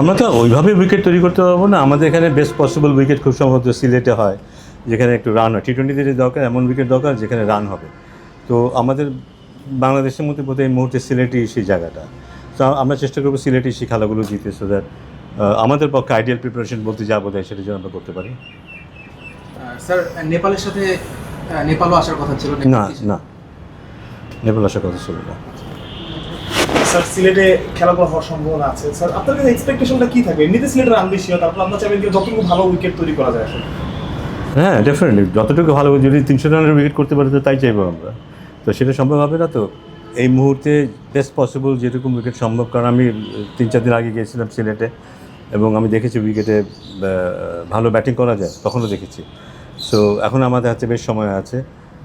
আমরা তো ওইভাবে উইকেট তৈরি করতে পারব না। আমাদের এখানে বেস্ট পসিবল উইকেট খুব সম্ভবত সিলেটে হয় যেখানে একটু রান হয়। টি টোয়েন্টিতে যে দরকার এমন উইকেট দরকার যেখানে রান হবে। তো আমাদের বাংলাদেশের মধ্যে বোধহয় এই মুহূর্তে সিলেটই সেই জায়গাটা। তো আমরা চেষ্টা করব সিলেটই সেই খেলাগুলো জিতে সো দ্যাট আমাদের পক্ষে আইডিয়াল প্রিপারেশন বলতে যা বোধ হয় সেটা যেন আমরা করতে পারি। স্যার নেপালের সাথে নেপালও আসার কথা ছিল না না। নেপাল আসার কথা ছিল না। স্যার, সিলেটে খেলাগুলো হওয়ার সম্ভাবনা আছে। স্যার, আপনার কাছে এক্সপেকটেশনটা কি থাকবে এমনিতে সিলেটের রান বেশি হয়, তারপর আপনার চাইবেন যে যতটুকু ভালো উইকেট তৈরি করা যায় আসলে? হ্যাঁ ডেফিনেটলি যতটুকু ভালো, যদি তিনশো রানের উইকেট করতে পারি, তো তাই চাইব আমরা। তো সেটা সম্ভব হবে না তো? এই মুহূর্তে বেস্ট পসিবল যেরকম উইকেট সম্ভব, কারণ আমি তিন চার দিন আগে গিয়েছিলাম সিলেটে, এবং আমি দেখেছি উইকেটে ভালো ব্যাটিং করা যায়, তখনও দেখেছি। সো এখন আমাদের হাতে বেশ সময় আছে,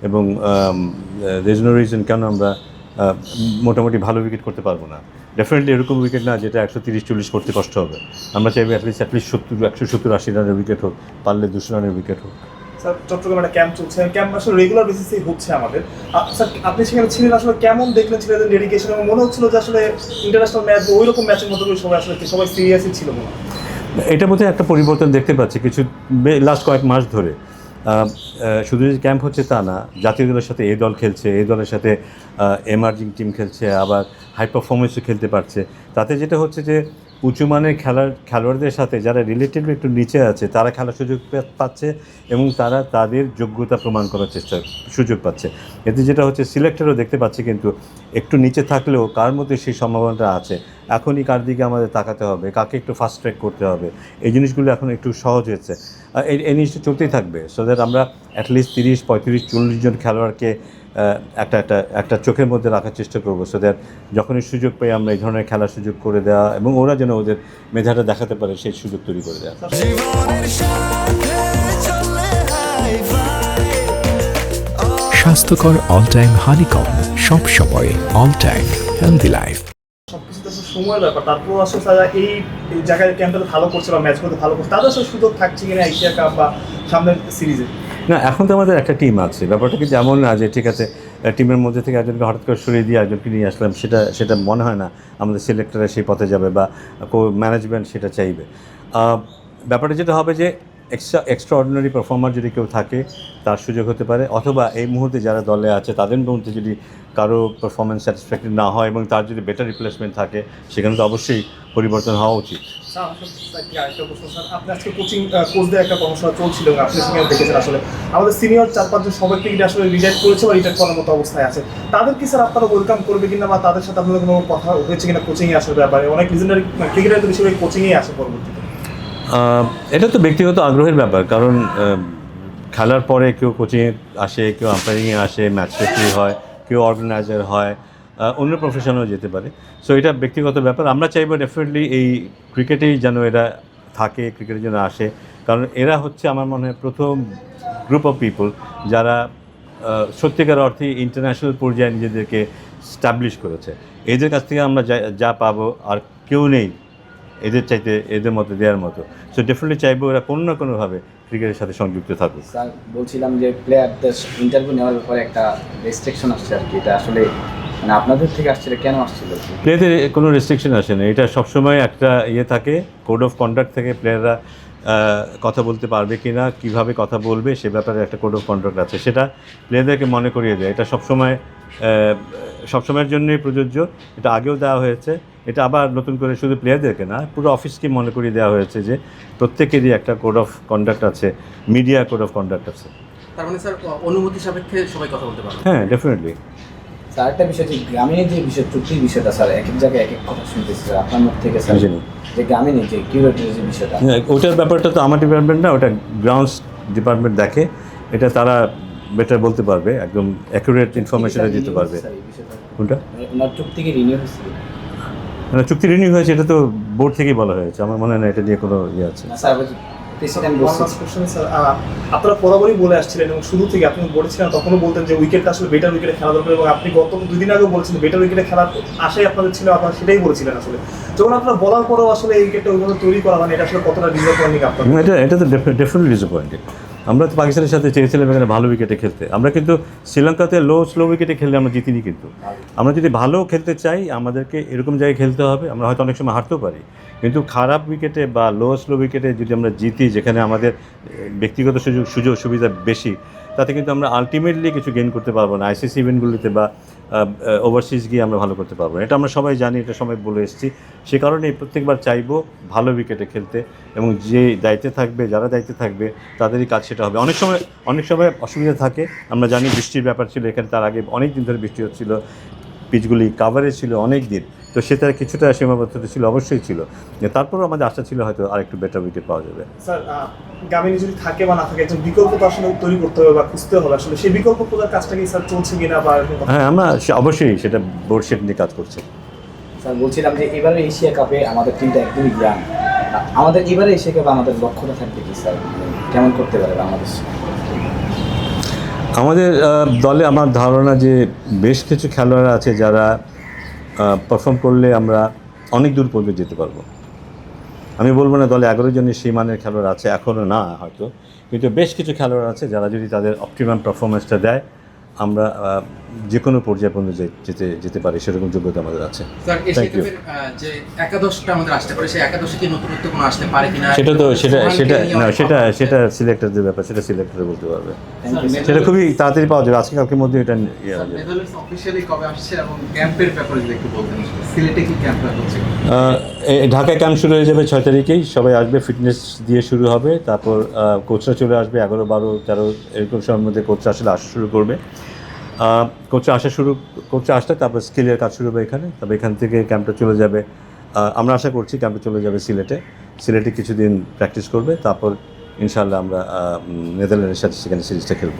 এবং রিজ নো রিজন কেন আমরা মোটামুটি ভালো উইকেট করতে পারব না। ডেফিনেটলি এরকম উইকেট না যেটা একশো তিরিশ চল্লিশ করতে কষ্ট হবে। আমরা চাইব অ্যাটলিস্ট অ্যাটলিস্ট সত্তর একশো সত্তর আশি রানের উইকেট হোক পারলে দুশো রানের উইকেট হোক। স্যার চট্টগ্রামে একটা ক্যাম্প চলছে। ক্যাম্প আসলে রেগুলার বেসিসেই হচ্ছে আমাদের। স্যার আপনি সেখানে ছিলেন আসলে কেমন দেখলেন ছেলেদের ডেডিকেশন এবং মনে হচ্ছিল যে আসলে ইন্টারন্যাশনাল ম্যাচ ওই রকম ম্যাচের মতো করে সবাই আসলে সবাই সিরিয়াসই ছিল মনে হয়। এটা বোধহয় একটা পরিবর্তন দেখতে পাচ্ছি। কিছু লাস্ট কয়েক মাস ধরে শুধু যে ক্যাম্প হচ্ছে তা না, জাতীয় দলের সাথে এই দল খেলছে, এই দলের সাথে এমার্জিং টিম খেলছে, আবার হাই পারফরমেন্সও খেলতে পারছে। তাতে যেটা হচ্ছে যে উঁচু মানের খেলার খেলোয়াড়দের সাথে যারা রিলেটিভলি একটু নিচে আছে, তারা খেলার সুযোগ পাচ্ছে এবং তারা তাদের যোগ্যতা প্রমাণ করার চেষ্টা, সুযোগ পাচ্ছে। এতে যেটা হচ্ছে সিলেক্টরও দেখতে পাচ্ছি কিন্তু একটু নিচে থাকলেও কার মধ্যে সেই সম্ভাবনাটা আছে? এখনই কার দিকে আমাদের তাকাতে হবে? কাকে একটু ফাস্ট ট্র্যাক করতে হবে? এই জিনিসগুলো এখন একটু সহজ হয়েছে। এই জিনিসটা চলতেই থাকবে। সো দ্যাট আমরা অ্যাটলিস্ট তিরিশ, পঁয়ত্রিশ, চল্লিশ জন খেলোয়াড়কে একটা একটা একটা চোখের মধ্যে রাখার চেষ্টা করব। সো দ্যাট যখনই সুযোগ পাই আমরা এই ধরনের খেলার সুযোগ করে দেওয়া এবং ওরা যেন ওদের মেধাটা দেখাতে পারে সেই সুযোগ তৈরি করে দেওয়া স্বাস্থ্যকর অল টাইম হানিকম সব সময় অল টাইম হেলদি লাইফ সময়ের ব্যাপার। তারপর আসলে তারা এই জায়গায় ক্যাম্পটাতে ভালো করছে বা ম্যাচগুলোতে ভালো করছে তাদের আসলে সুযোগ থাকছে কিনা এশিয়া কাপ বা সামনের সিরিজে না, এখন তো আমাদের একটা টিম আছে। ব্যাপারটা কি যেমন না যে ঠিক আছে টিমের মধ্যে থেকে একজনকে হঠাৎ করে সরিয়ে দিয়ে একজনকে নিয়ে আসলাম, সেটা সেটা মনে হয় না আমাদের সিলেক্টররা সেই পথে যাবে বা ম্যানেজমেন্ট সেটা চাইবে। ব্যাপারটা যেটা হবে যে এক্সট্রা এক্সট্রা অর্ডিনারি পারফর্মার যদি কেউ থাকে তার সুযোগ হতে পারে। অথবা এই মুহূর্তে যারা দলে আছে তাদের মধ্যে যদি কারও পারফরমেন্স স্যাটিসফ্যাক্টরি না হয় এবং তার যদি বেটার রিপ্লেসমেন্ট থাকে সেখানে তো অবশ্যই পরিবর্তন হওয়া উচিত। স্যার আসলে স্যার, কি আরেকটা প্রশ্ন, স্যার, আপনি আজকে কোচিং কোচদের একটা কর্মশালা চলছিল আপনি দেখেছেন আসলে আমাদের সিনিয়র চার পাঁচজন সবাই ক্রিকেট আসলে করেছে বা করার মতো অবস্থায় আছে। তাদের কি আপনারা করবে কিনা বা তাদের সাথে আপনাদের কোনো কিনা কোচিংয়ে আসার ব্যাপারে? অনেক লিজেন্ডারি ক্রিকেটার কোচিংয়েই আসে পরবর্তীতে। এটা তো ব্যক্তিগত আগ্রহের ব্যাপার, কারণ খেলার পরে কেউ কোচিংয়ে আসে, কেউ আম্পায়ারিংয়ে আসে, ম্যাচ রেফারি হয়, কেউ অর্গানাইজার হয় অন্য প্রফেশনেও যেতে পারে। সো এটা ব্যক্তিগত ব্যাপার। আমরা চাইব ডেফিনেটলি এই ক্রিকেটেই যেন এরা থাকে ক্রিকেটের জন্য আসে। কারণ এরা হচ্ছে আমার মনে হয় প্রথম গ্রুপ অফ পিপল যারা সত্যিকার অর্থে ইন্টারন্যাশনাল পর্যায়ে নিজেদেরকে স্টাবলিশ করেছে। এদের কাছ থেকে আমরা যা যা পাবো, আর কেউ নেই এদের চাইতে এদের মতো দেওয়ার মতো। সো ডেফিনেটলি চাইব ওরা কোনো না কোনোভাবে ক্রিকেটের সাথে সংযুক্ত থাকুক। স্যার বলছিলাম যে প্লেয়ারদের ইন্টারভিউ নেওয়ার ব্যাপারে একটা রেস্ট্রিকশন আসছে আর কি। এটা আসলে মানে আপনাদের থেকে আসছিল কেন আসছিল? প্লেয়ারদের কোনো রেস্ট্রিকশন আসে না। এটা সবসময় একটা ইয়ে থাকে কোড অফ কন্ডাক্ট থেকে প্লেয়াররা কথা বলতে পারবে কি না কীভাবে কথা বলবে সে ব্যাপারে একটা কোড অফ কন্ডাক্ট আছে। সেটা প্লেয়ারদেরকে মনে করিয়ে দেয়। এটা সবসময় সবসময়ের জন্যই প্রযোজ্য। এটা আগেও দেওয়া হয়েছে। এটা আবার নতুন করে শুধু প্লেয়ারদেরকে না পুরো অফিসকে মনে করিয়ে দেওয়া হয়েছে যে প্রত্যেকেরই একটা কোড অফ কন্ডাক্ট আছে মিডিয়া কোড অফ কন্ডাক্ট আছে। তার মানে স্যার অনুমতি সাপেক্ষে সবাই কথা বলতে পারবে। হ্যাঁ ডেফিনেটলি স্যার একটা বিষয় যে গ্রামীণের যে বিষয় চুক্তির বিষয়টা স্যার এক এক জায়গায় এক এক কথা শুনতেছি স্যার আপনার মুখ থেকে স্যার যে গ্রামীণের যে কিউরেটের যে বিষয়টা। হ্যাঁ, ওটার ব্যাপারটা তো আমার ডিপার্টমেন্ট না ওটা গ্রাউন্ডস ডিপার্টমেন্ট দেখে এটা তারা বেটার বলতে পারবে একদম অ্যাকুরেট ইনফরমেশনটা দিতে পারবে। কোনটা? মানে চুক্তি কি রিনিউ হয়েছিল মানে চুক্তি রিনিউ হয়েছে এটা তো বোর্ড থেকেই বলা হয়েছে আমার মনে হয় না এটা নিয়ে কোনো ইয়ে আছে। আহ, আপনারা বরাবরই বলে আসছিলেন এবং শুরু থেকে আপনি বলেছিলেন তখনও বলতেন যে উইকেটটা আসলে বেটার উইকেটে খেলা দরকার এবং আপনি গত দুদিন আগেও বলেছিলেন বেটার উইকেটে খেলার আশাই আপনাদের ছিল আপনারা সেটাই বলেছিলেন আসলে। যখন আপনারা বলার পরেও আসলে এই উইকেটটা ওইভাবে তৈরি করা মানে এটা আসলে কতটা ডিসঅ্যাপয়েন্টিং আপনার এটা এটা তো ডেফিনেটলি ডিসঅ্যাপয়েন্টেড আমরা তো পাকিস্তানের সাথে চেয়েছিলাম এখানে ভালো উইকেটে খেলতে। আমরা কিন্তু শ্রীলঙ্কাতে লো স্লো উইকেটে খেললে আমরা জিতিনি কিন্তু। আমরা যদি ভালো খেলতে চাই, আমাদেরকে এরকম জায়গায় খেলতে হবে, আমরা হয়তো অনেক সময় হারতেও পারি। কিন্তু খারাপ উইকেটে বা লো স্লো উইকেটে যদি আমরা জিতি, যেখানে আমাদের ব্যক্তিগত সুযোগ সুযোগ সুবিধা বেশি, তাতে কিন্তু আমরা আলটিমেটলি কিছু গেইন করতে পারব না। আইসিসি ইভেন্টগুলিতে বা ওভারসিজ গিয়ে আমরা ভালো করতে পারব। না এটা আমরা সবাই জানি, এটা সবাই বলে এসেছি। সে কারণে প্রত্যেকবার চাইব ভালো উইকেটে খেলতে এবং যে দায়িত্বে থাকবে, যারা দায়িত্বে থাকবে, তাদেরই কাজ সেটা হবে। অনেক সময় অনেক সময় অসুবিধা থাকে। আমরা জানি বৃষ্টির ব্যাপার ছিল, এখানে তার আগে অনেক দিন ধরে বৃষ্টি হচ্ছিল। পিচগুলি কাভারে ছিল অনেক দিন তো সেটার কিছুটা সীমাবদ্ধতা ছিল অবশ্যই ছিল। তারপরেও আমাদের আশা ছিল হয়তো আরেকটু বেটার উইকেট পাওয়া যাবে। স্যার গামিনী যদি থাকে বা না থাকে একজন বিকল্প তো আসলে তৈরি করতে হবে বা খুঁজতে হবে। আসলে সেই বিকল্প খোঁজার কাজটা কি স্যার চলছে কিনা বা হ্যাঁ আমরা সে- অবশ্যই সেটা বোর্ড সেট নিয়ে কাজ করছে। স্যার বলছিলাম যে এবারে এশিয়া কাপে আমাদের টিমটা একদমই জ্ঞান আমাদের এবারে এশিয়া কাপে আমাদের লক্ষ্যটা থাকবে কি স্যার? কেমন করতে পারে বাংলাদেশ? আমাদের দলে আমার ধারণা যে বেশ কিছু খেলোয়াড় আছে যারা পারফর্ম করলে আমরা অনেক দূর পর্যন্ত যেতে পারব। আমি বলব না দলে এগারো জনের সেই মানের খেলোয়াড় আছে এখনও না হয়তো। কিন্তু বেশ কিছু খেলোয়াড় আছে যারা যদি তাদের অপটিমাম পারফরমেন্সটা দেয় আমরা যে কোনো পর্যায়ে পর্যন্ত যে- যেতে যেতে পারি সেরকম যোগ্যতা আমাদের আছে. কাপের আহ, যে একাদশটা আমাদের আসতে পারে সেই একাদশে কি নতুনত্ব কোনো আসতে পারে কিনা? সেটা তো সেটা সেটা না সেটা। সেটা সিলেক্টরদের ব্যাপার সেটা সিলেক্টর বলতে পারবে। সেটা খুবই তাড়াতাড়ি পাওয়া যাবে। আজকে কালকের মধ্যে এটা ইয়ে অফিসিয়ালি কবে আসছে এবং ক্যাম্পের ব্যাপারে যদি একটু বলতেন সিলেটে কি ক্যাম্প হচ্ছে? ঢাকায় ক্যাম্প শুরু হয়ে যাবে ছয় তারিখেই। সবাই আসবে ফিটনেস দিয়ে শুরু হবে। তারপর কোচরা চলে আসবে, এগারো, বারো, তেরো, এরকম সময়ের মধ্যে কোচরা আসলে আসা শুরু করবে। কোচরা আসা শুরু কোচরা আসলে তারপর স্কিলের কাজ শুরু হবে এখানে। তবে এখান থেকে ক্যাম্পটা চলে যাবে। আমরা আশা করছি ক্যাম্পে চলে যাবে সিলেটে। সিলেটে কিছুদিন প্র্যাকটিস করবে। তারপর ইনশাআল্লাহ আমরা নেদারল্যান্ডের সাথে সেখানে সিরিজটা খেলব।